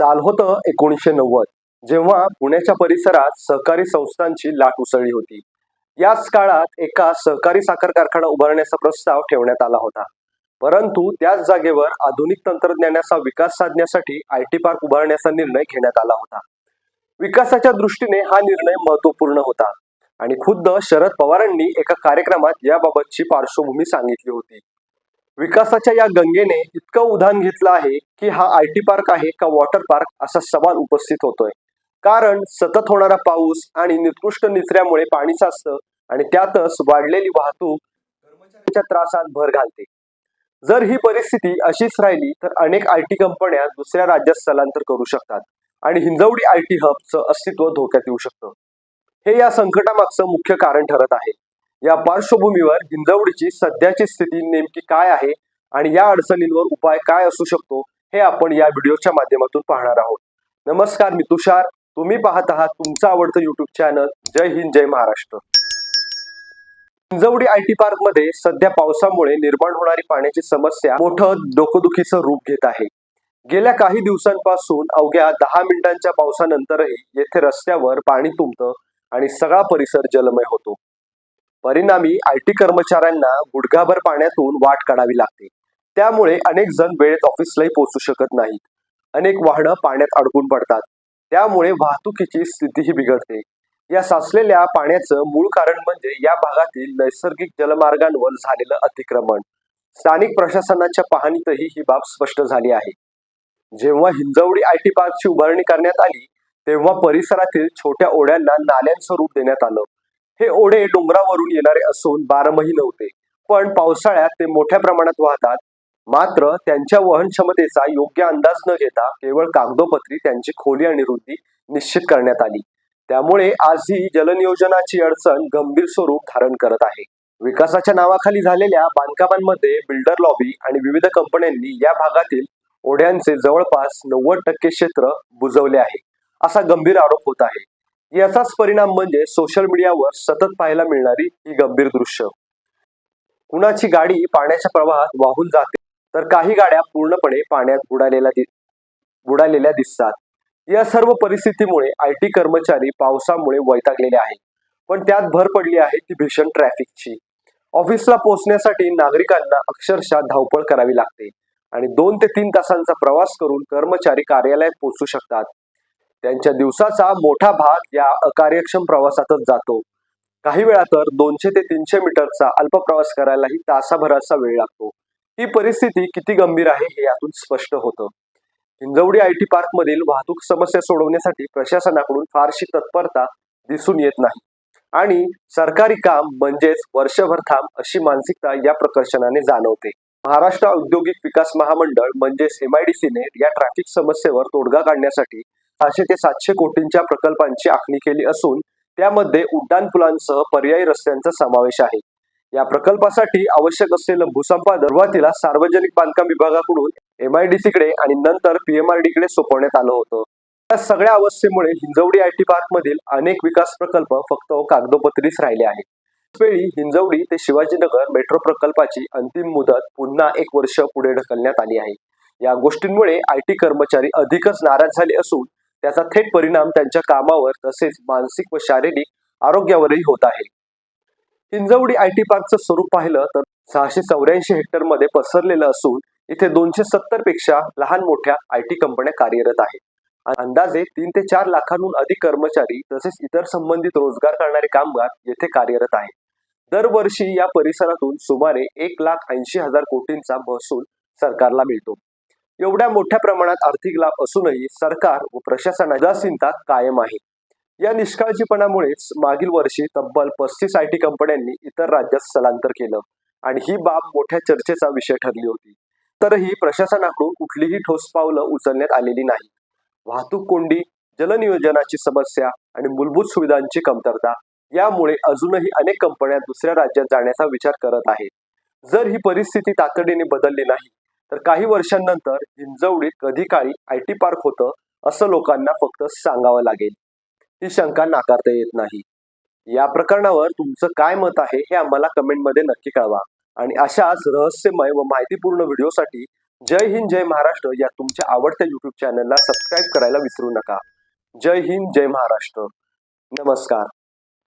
साल होतं एकोणीसशे नव्वद जेव्हा पुण्याच्या परिसरात सहकारी संस्थांची लाट उसळली होती. याच काळात एका सहकारी साखर कारखाना उभारण्याचा प्रस्ताव ठेवण्यात आला होता. परंतु त्याच जागेवर आधुनिक तंत्रज्ञानाचा विकास साधण्यासाठी आय टी पार्क उभारण्याचा निर्णय घेण्यात आला होता. विकासाच्या दृष्टीने हा निर्णय महत्त्वपूर्ण होता आणि खुद्द शरद पवारांनी एका कार्यक्रमात याबाबतची पार्श्वभूमी सांगितली होती. विकासाच्या या गंगेने इतकं उधाण घेतलं आहे की हा आय टी पार्क आहे का वॉटर पार्क असा सवाल उपस्थित होतोय. कारण सतत होणारा पाऊस आणि निकृष्ट निचऱ्यामुळे पाणी साचतं आणि त्यातच वाढलेली वाहतूक कर्मचाऱ्यांच्या त्रासात भर घालते. जर ही परिस्थिती अशीच राहिली तर अनेक आय टी कंपन्या दुसऱ्या राज्यात स्थलांतर करू शकतात आणि हिंजवडी आय टी हबचं अस्तित्व धोक्यात येऊ शकतं. हे या संकटामागचं मुख्य कारण ठरत आहे. या पार्श्वभूमीवर हिंजवडीची सध्याची स्थिती नेमकी काय आहे आणि या अडचणींवर उपाय काय असू शकतो हे आपण या व्हिडिओच्या माध्यमातून पाहणार आहोत. नमस्कार मी तुषार. तुम्ही पाहत आहात तुमचं आवडतं युट्यूब चॅनल जय हिंद जय महाराष्ट्र. हिंजवडी आय टी पार्कमध्ये सध्या पावसामुळे निर्माण होणारी पाण्याची समस्या मोठं डोकदुखीचं रूप घेत आहे. गेल्या काही दिवसांपासून अवघ्या दहा मिनिटांच्या पावसानंतरही येथे रस्त्यावर पाणी तुंबतं आणि सगळा परिसर जलमय होतो. परिणामी आय टी कर्मचाऱ्यांना गुडघाभर पाण्यातून वाट काढावी लागते. त्यामुळे अनेक जण वेळेत ऑफिसलाही पोहोचू शकत नाहीत. अनेक वाहनं पाण्यात अडकून पडतात. त्यामुळे वाहतुकीची स्थितीही बिघडते. या साचलेल्या पाण्याचं मूळ कारण म्हणजे या भागातील नैसर्गिक जलमार्गांवर झालेलं अतिक्रमण. स्थानिक प्रशासनाच्या पाहणीतही ही बाब स्पष्ट झाली आहे. जेव्हा हिंजवडी आय टी पार्कची उभारणी करण्यात आली तेव्हा परिसरातील छोट्या ओढ्यांना नाल्यांचं रूप देण्यात आलं. हे ओढे डोंगरावरून येणारे असून बारमही नव्हते पण पावसाळ्यात ते मोठ्या प्रमाणात वाहतात. मात्र त्यांच्या वहन क्षमतेचा योग्य अंदाज न घेता केवळ कागदोपत्री त्यांची खोली आणि रुंदी निश्चित करण्यात आली. त्यामुळे आजही जलनियोजनाची अडचण गंभीर स्वरूप धारण करत आहे. विकासाच्या नावाखाली झालेल्या बांधकामांमध्ये बिल्डर लॉबी आणि विविध कंपन्यांनी या भागातील ओढ्यांचे जवळपास नव्वद टक्के क्षेत्र बुजवले आहे असा गंभीर आरोप होत आहे. याचाच परिणाम म्हणजे सोशल मीडियावर सतत पाहायला मिळणारी ही गंभीर दृश्य. कुणाची गाडी पाण्याच्या प्रवाहात वाहून जाते तर काही गाड्या पूर्णपणे पाण्यात बुडालेल्या दि- बुडालेल्या दिसतात. या सर्व परिस्थितीमुळे आय टी कर्मचारी पावसामुळे वैतागलेले आहेत. पण त्यात भर पडली आहे ती भीषण ट्रॅफिकची ऑफिसला पोहोचण्यासाठी नागरिकांना अक्षरशः धावपळ करावी लागते आणि दोन ते तीन तासांचा प्रवास करून कर्मचारी कार्यालयात पोहोचू शकतात. त्यांच्या दिवसाचा मोठा भाग या अकार्यक्षम प्रवासातच जातो. काही वेळा तर दोनशे ते तीनशे मीटरचा अल्प प्रवास करायलाही तासाभराचा वेळ लागतो. ही परिस्थिती किती गंभीर आहे हे यातून स्पष्ट होतं. हिंजवडी आय टी पार्क मधील वाहतूक समस्या सोडवण्यासाठी प्रशासनाकडून फारशी तत्परता दिसून येत नाही. आणि सरकारी काम म्हणजेच वर्षभर थांब अशी मानसिकता या प्रकर्षणाने जाणवते. महाराष्ट्र औद्योगिक विकास महामंडळ म्हणजेच एमआयडीसीने या ट्रॅफिक समस्येवर तोडगा काढण्यासाठी सहाशे ते सातशे कोटींच्या प्रकल्पांची आखणी केली असून त्यामध्ये उड्डाणपुलांसह पर्यायी रस्त्यांचा समावेश आहे. या प्रकल्पासाठी आवश्यक असलेलं भूसंपादन सुरुवातीला सार्वजनिक बांधकाम विभागाकडून एमआयडीसी कडे आणि नंतर पीएमआरडी कडे सोपवण्यात आलं होतं. या सगळ्या अवस्थेमुळे हिंजवडी आय टी पार्क मधील अनेक विकास प्रकल्प फक्त कागदोपत्रीच राहिले आहेत. वेळी हिंजवडी ते शिवाजीनगर मेट्रो प्रकल्पाची अंतिम मुदत पुन्हा एक वर्ष पुढे ढकलण्यात आली आहे. या गोष्टींमुळे आय टी कर्मचारी अधिकच नाराज झाले असून त्याचा थेट परिणाम त्यांच्या कामावर तसेच मानसिक व शारीरिक आरोग्यावरही होत आहे. हिंजवडी आय टी पार्कचं स्वरूप पाहिलं तर सहाशे चौऱ्याऐंशी हेक्टरमध्ये पसरलेलं असून इथे दोनशे सत्तरपेक्षा लहान मोठ्या आय टी कंपन्या कार्यरत आहेत. अंदाजे तीन ते चार लाखांहून अधिक कर्मचारी तसेच इतर संबंधित रोजगार करणारे कामगार येथे कार्यरत आहेत. दरवर्षी या परिसरातून सुमारे एक लाख ऐंशी हजार कोटींचा महसूल सरकारला मिळतो. एवढ्या मोठ्या प्रमाणात आर्थिक लाभ असूनही सरकार व प्रशासनाची उदासीनता कायम आहे. या निष्काळजीपणामुळेच मागील वर्षी तब्बल पस्तीस आय टी कंपन्यांनी इतर राज्यात स्थलांतर केलं आणि ही बाब मोठ्या चर्चेचा विषय ठरली होती. तरीही प्रशासनाकडून कुठलीही ठोस पावलं उचलण्यात आलेली नाही. वाहतूक कोंडी जलनियोजनाची समस्या आणि मूलभूत सुविधांची कमतरता यामुळे अजूनही अनेक कंपन्या दुसऱ्या राज्यात जाण्याचा विचार करत आहेत. जर ही परिस्थिती तातडीने बदलली नाही तर काही वर्षांनंतर हिंजवडीत कधी काळी आय टी पार्क होतं असं लोकांना फक्त सांगावं लागेल. ही शंका नाकारता येत नाही. या प्रकरणावर तुमचं काय मत आहे हे आम्हाला कमेंटमध्ये नक्की कळवा. आणि अशाच रहस्यमय व माहितीपूर्ण व्हिडिओसाठी जय हिंद जय महाराष्ट्र या तुमच्या आवडत्या युट्यूब चॅनलला सबस्क्राईब करायला विसरू नका. जय हिंद जय महाराष्ट्र. नमस्कार.